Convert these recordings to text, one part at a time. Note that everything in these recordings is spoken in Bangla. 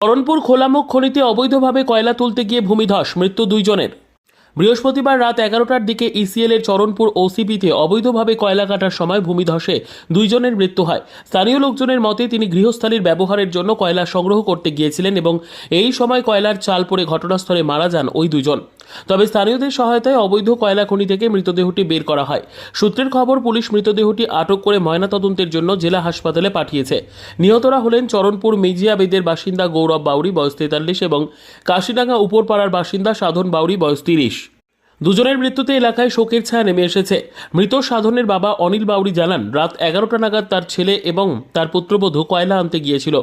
করণপুর খোলামুখ খনিতে অবৈধভাবে কয়লা তুলতে গিয়ে ভূমিধস মৃত্যু দুইজনের। বৃহস্পতিবার রাত এগারোটার দিকে ইসিএল এর চরণপুর ওসিপিতে অবৈধভাবে কয়লা কাটার সময় ভূমিধসে দুইজনের মৃত্যু হয়। স্থানীয় লোকজনের মতে তিনি গৃহস্থালীর ব্যবহারের জন্য কয়লা সংগ্রহ করতে গিয়েছিলেন এবং এই সময় কয়লার চাল পড়ে ঘটনাস্থলে মারা যান ওই দুজন তবে স্থানীয়দের সহায়তায় অবৈধ কয়লা খনি থেকে মৃতদেহটি বের করা হয়। সূত্রের খবর, পুলিশ মৃতদেহটি আটক করে ময়নাতদন্তের জন্য জেলা হাসপাতালে পাঠিয়েছে। নিহতরা হলেন চরণপুর মেজিয়াবেদের বাসিন্দা গৌরব বাউরি, বয়স তেতাল্লিশ, এবং কাশিডাঙ্গা উপরপাড়ার বাসিন্দা সাধন বাউরি, বয়স তিরিশ। দুজনের মৃত্যুতে এলাকায় শোকের ছায়া নেমে এসেছে। মৃত সাধনের বাবা অনিল বাউরি জানান, রাত এগারোটা নাগাদ তার ছেলে এবং তার পুত্রবধূ কয়লা আনতে গিয়েছিল।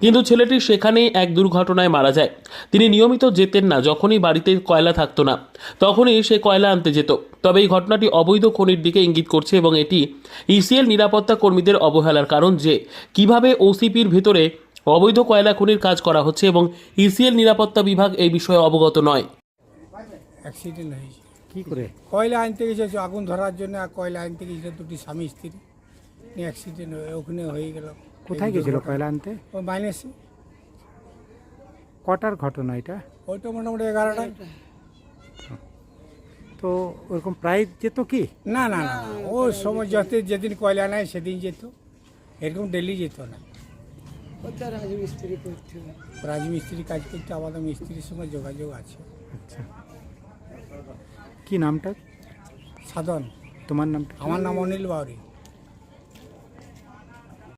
কিন্তু ছেলেটি সেখানেই এক দুর্ঘটনায় মারা যায়। তিনি নিয়মিত যেতেন না, যখনই বাড়িতে কয়লা থাকতো না। তখনই সে কয়লা আনতে যেত। তবে এই ঘটনাটি অবৈধ খনির দিকে ইঙ্গিত করছে এবং এটি ইসিএল নিরাপত্তা কর্মীদের অবহেলার কারণ যে কীভাবে ওসিপির ভেতরে অবৈধ কয়লা খনির কাজ করা হচ্ছে এবং ইসিএল নিরাপত্তা বিভাগ এই বিষয়ে অবগত নয়। অ্যাক্সিডেন্ট হয়েছে। কি করে? কয়লা আনতে গেছে আগুন ধরার জন্য আর কয়লা আনতে গেছিল দুটি স্বামী স্ত্রী অ্যাক্সিডেন্ট হয়ে ওখানে হয়ে গেল। কোথায় গেছিল কয়লা আনতে? ও মাইনাসে। কটার ঘটনা এটা? ওইটা মোটামুটি এগারোটায়। তো ওরকম প্রায় যেত কি? না না না ও সময় যত যেদিন কয়লা নেয় সেদিন যেত। এরকম ডেলি যেত না। রাজমিস্ত্রি কাজ করতে আমাদের মিস্ত্রির সঙ্গে যোগাযোগ আছে। আচ্ছা। কি নামটা? সাধন। তোমার নামটা? আমার নাম অনিল বাউরি।